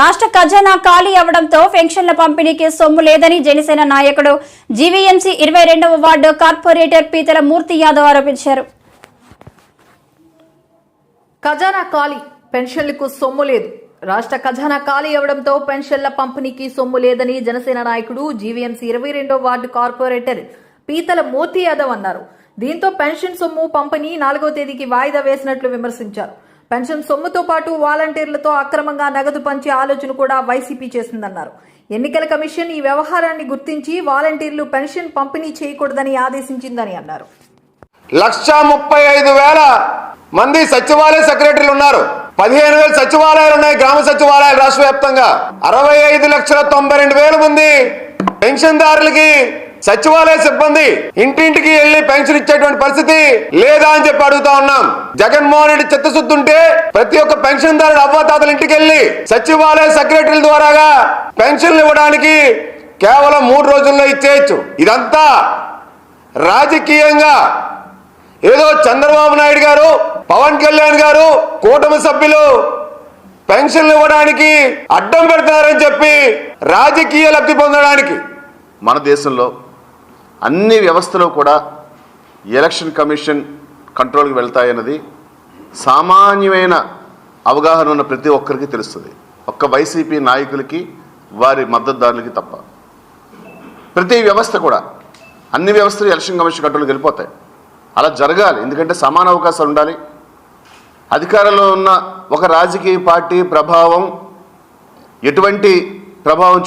రాష్ట్ర ఖజానా ఖాళీ అవడంతో పెన్షన్ల పంపిణీకి సొమ్ము లేదని జనసేన నాయకుడు జీవీఎంసీ ఇరవై రెండవ వార్డు కార్పొరేటర్ పీతల మూర్తి యాదవ్ ఆరోపించారు. ఖజానా ఖాళీ పెన్షన్లకు సొమ్ము లేదు. రాష్ట్ర ఖజానా ఖాళీ అవడంతో పెన్షన్ల పంపిణీకి సొమ్ము లేదని జనసేన నాయకుడు జీవీఎంసీ ఇరవై రెండో వార్డు కార్పొరేటర్ పీతల మూర్తి యాదవ్ అన్నారు. దీంతో పెన్షన్ సొమ్ము పంపిణీ నాలుగో తేదీకి వాయిదా వేసినట్లు విమర్శించారు. పెన్షన్ సొమ్ముతో పాటు వాలంటీర్లతో అక్రమంగా నగదు పంచే ఆలోచన కూడా వైసీపీ చేసిందన్నారు. ఎన్నికల కమిషన్ ఈ వ్యవహారాన్ని గుర్తించి వాలంటీర్లు పెన్షన్ పంపిణీ చేయకూడదని ఆదేశించిందని అన్నారు. లక్ష ముప్పై ఐదు వేల మంది సచివాలయ సెక్రటరీలు ఉన్నారు. పదిహేను వేల సచివాలయాలు ఉన్నాయి గ్రామ సచివాలయాలు రాష్ట్ర వ్యాప్తంగా. అరవై ఐదు లక్షల తొంభై రెండు వేల మంది పెన్షన్దారులకి సచివాలయ సిబ్బంది ఇంటింటికి వెళ్ళి పెన్షన్ ఇచ్చేటువంటి పరిస్థితి లేదా అని చెప్పి అడుగుతా ఉన్నాం. జగన్మోహన్ రెడ్డి చిత్తశుద్ధి ఉంటే ప్రతి ఒక్క పెన్షన్దారుడు అవ్వతాతల ఇంటికి వెళ్ళి సచివాలయ సెక్రటరీల ద్వారాగా పెన్షన్లు ఇవ్వడానికి కేవలం మూడు రోజుల్లో ఇచ్చేయచ్చు. ఇదంతా రాజకీయంగా ఏదో చంద్రబాబు నాయుడు గారు పవన్ కళ్యాణ్ గారు కూటమి సభ్యులు పెన్షన్లు ఇవ్వడానికి అడ్డం పెడతారని చెప్పి రాజకీయ లబ్ధి పొందడానికి. మన దేశంలో అన్ని వ్యవస్థలు కూడా ఎలక్షన్ కమిషన్ కంట్రోల్కి వెళ్తాయన్నది సామాన్యమైన అవగాహన ఉన్న ప్రతి ఒక్కరికి తెలుస్తుంది. ఒక్క వైసీపీ నాయకులకి వారి మద్దతుదారులకి తప్ప. ప్రతి వ్యవస్థ కూడా అన్ని వ్యవస్థలు ఎలక్షన్ కమిషన్ కంట్రోల్కి వెళ్ళిపోతాయి. అలా జరగాలి. ఎందుకంటే సమాన అవకాశాలు ఉండాలి. అధికారంలో ఉన్న ఒక రాజకీయ పార్టీ ప్రభావం ఎటువంటి ప్రభావం